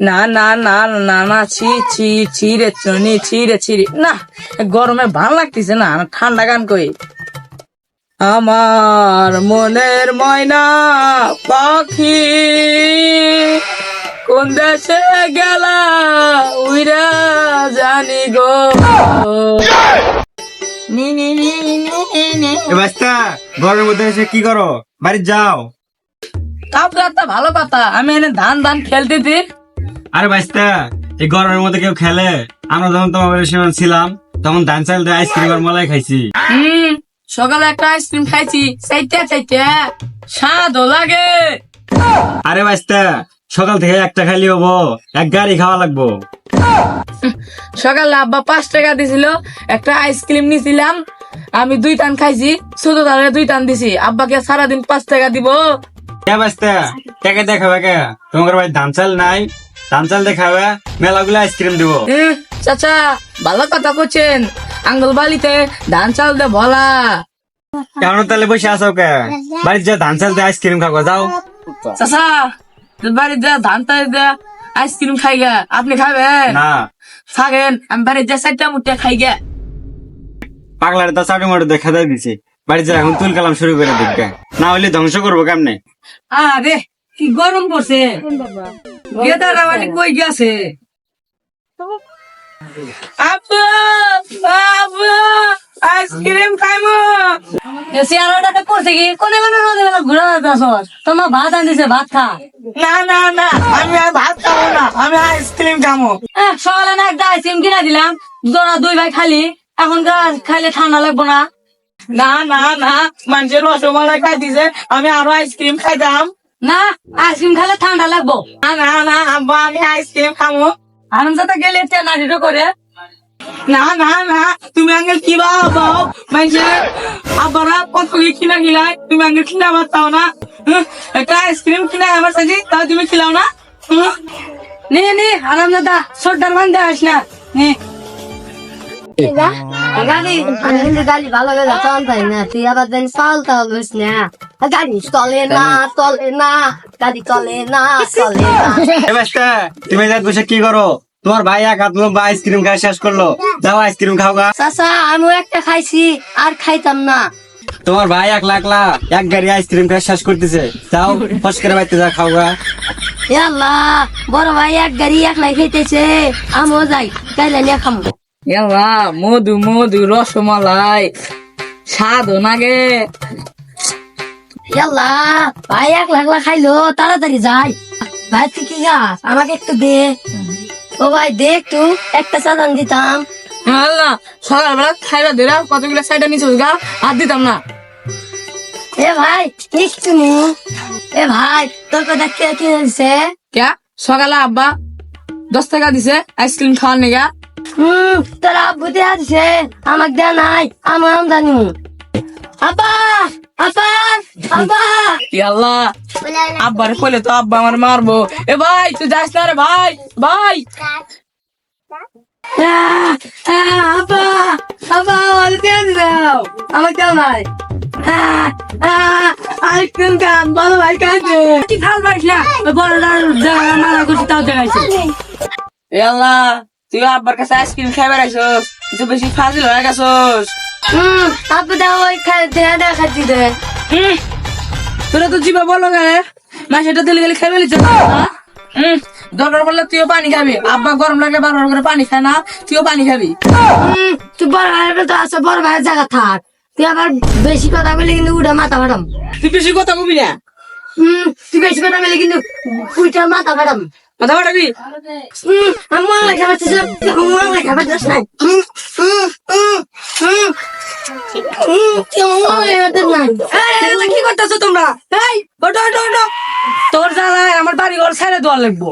না না না না না ছি ছি ছি রে চনি ছি রে ছি রে। না গরমে ভালো লাগতেছে না ঠান্ডা গান কই। আমার মনের ময়না পাখি কোন দেশে গেলা উইরা জানি গো। নি নি নি নি বাস্তা গরমের মধ্যে এসে কি করো? বাড়ি যাও। কাপড়টা ভালো কথা আমি এনে ধান ধান খেলতেছি। আরে বাস্তা এই গরমের মধ্যে কেউ খেলে? আমরা যখন তোমার সময় ছিলাম তখন ধান চাল দিয়ে আইসক্রিম আর মলাই খাইছি। হুম সকালে একটা আইসক্রিম খাইছি। চাইতে চাইতে স্বাদও লাগে। আরে বাস্তা সকাল থেকে একটা খাইলে হব এক গাড়ি খাওয়া লাগবো। সকালে আব্বা পাঁচ টাকা দিছিল একটা আইসক্রিম নিছিলাম আমি দুই টান খাইছি শুধু তাহলে দুই টান দিছি। আব্বাকে সারাদিন পাঁচ টাকা দিব। টাকা দেখাবে কে তোমার ভাই ধান চাল নাই? ধান চাল দেখাবে মেলাগুলো আইসক্রিম দিব। চাচা ভালো কথা করছেন আঙ্গুল বালিতে ধান চাল দে ভলা। কেমন তাহলে বসে আসো কে? বাড়িতে যা ধান চাল দিয়ে আইসক্রিম খাব যাও। চাচা বাড়িতে যা ধান চাল দে আইসক্রিম খাই গে। আপনি খাবেন? না। থাকেন আমি বাড়িতে যা চারটা মুঠে খাই গে। পাগলারে তো চাটু মাটু দেখা দেয় দিছে। বাড়িতে যা এখন তুল কালাম শুরু করে দেখবে না হলে ধ্বংস করব কেমনে? আরে কি গরম পড়ছে? কই গেছে? আপু আপু আইসক্রিম খাইমু করছে কি? কোনে কোনে রোদে বেলা ঘুরে বেড়াস তোমার ভাত ভাত খা। না না না আমি আর ভাত খাব না আমি আইসক্রিম এহ, সকালে না একটা আইসক্রিম কিনা দিলাম তোরা দুই ভাই খালি এখন খাইলে ঠান্ডা লাগবো না। না না না মানুষের রসমালাই খাই দিছে আমি আরও আইসক্রিম খাইতাম। না আইসক্রিম খাইলে ঠান্ডা লাগবো। না না না আব্বা আমি আইসক্রিম খাব আরাম যাতে গেলে নাটিটো করে। না না না তুমি আঙ্গেল কি বাবা মানুষের আব্বারা কত কি কিনা খিলাই তুমি আঙ্গেল কিনা বাতাও না। হুঁ, একটা আইসক্রিম কিনা আমার সাথে তাও তুমি খিলাও না। নে নে আরাম দাদা সর্দার বান্ধে আস না। নে। আমি ভালো করে না তুই আবার দেন চালতে হবিস না। গাড়ি চলে না চলে না গাড়ি চলে না চলে না তুমি বসে কি করো? তোমার ভাই এক হাত লম্বা আইসক্রিম খাই শেষ করল। যাও আইসক্রিম খাও গা। চাচা আমিও একটা খাইছি আর খাইতাম না। তোমার ভাই এক লাখ লাখ এক গাড়ি আইসক্রিম খাই শেষ করতেছে। যাও ফস করে বাইতে যা খাও গা। আল্লাহ বড় ভাই এক গাড়ি এক লাই খাইতেছে। আমিও যাই গাইলে নিয়ে খামো। মধু মধু রসমালাই। স্বাদ নাগে। আল্লাহ ভাই এক লাখ খাইলো তাড়াতাড়ি যাই। ভাই তুই কি গাছ আমাকে একটু দে। ও ভাই দে একটু একটা চালান দিতাম। আল্লাহ সকালবেলা খাইবা দিলা কতগুলো সাইডে নিচে গা? হাত দিতাম না। এ ভাই একটু নি। এ ভাই তোর কথা কে কে দিছে? কে? সকালে আব্বা দশ টাকা দিছে আইসক্রিম খাওয়ার নিগা। হুম তোর আব্বু দেয়া দিছে। আমাকে দেয়া নাই আমার আমদানি আব্বা আব্বা আব্বা। আল্লাহ আব্বার কইলে তো আব্বা আমার মারবো। এ ভাই তুই যাস না রে ভাই ভাই। আব্বা আব্বা আমার দেয়া দিলাও আমাকে দেও নাই। আইসক্রিম খান বড় ভাই খাইছে কি খাল পাইস না? বড় মারা করছি তাও দেখাইছে। এ আল্লাহ তুই আব্বার কাছে আইসক্রিম খাইবার আইসস তুই বেশি ফাজিল হয়ে গেছস। হুম আব্বু দাও ওই খাই দেয়া দেয়া খাচ্ছি দে। হুম, তোরা তো জিবা বলো গে। মা সেটা দিলে গেলে খাইবে লিচ্ছে হুম দরকার পড়লে তুইও পানি খাবি। আব্বা গরম লাগে বারবার করে পানি খায় না তুইও পানি খাবি। হুম তুই বড় ভাইয়ের তো আছে বড় ভাইয়ের জায়গা থাক। তুই আবার বেশি কথা বলে কিন্তু উঠে মাথা ফাটাম তুই বেশি কথা বলবি না? হুম তুই বেশি কথা বলে কিন্তু উঠে মাথা ফাটাম লেখা পাচ্ছিস আমার লেখা পাচ্ছিস নাই কি করতেছো তোমরা? এই ওটো ওটো ওটো তোর জ্বালায় আমার বাড়ি ঘর ছেড়ে দেওয়া লাগবো।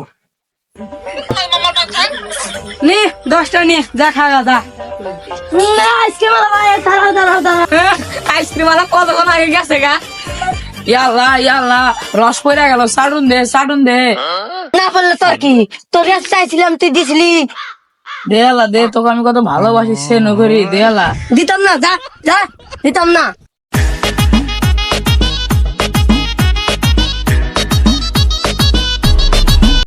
নে দশটা নে যা খাওয়া যা। দাঁড়াও দাঁড়াও আইসক্রিম আলা কতক্ষণ আগে গেছে গা? ইয়াল্লা ইয়াল্লা রস পড়ে গেল সাডুন দে সাডুন দে। না বললে তোর কি? তোর কাছে চাইছিলাম তুই দিছিলি। দেয়ালা দে তোকে আমি কত ভালোবাসি সে নগরী দেয়ালা দিতাম না যা যা দিতাম না।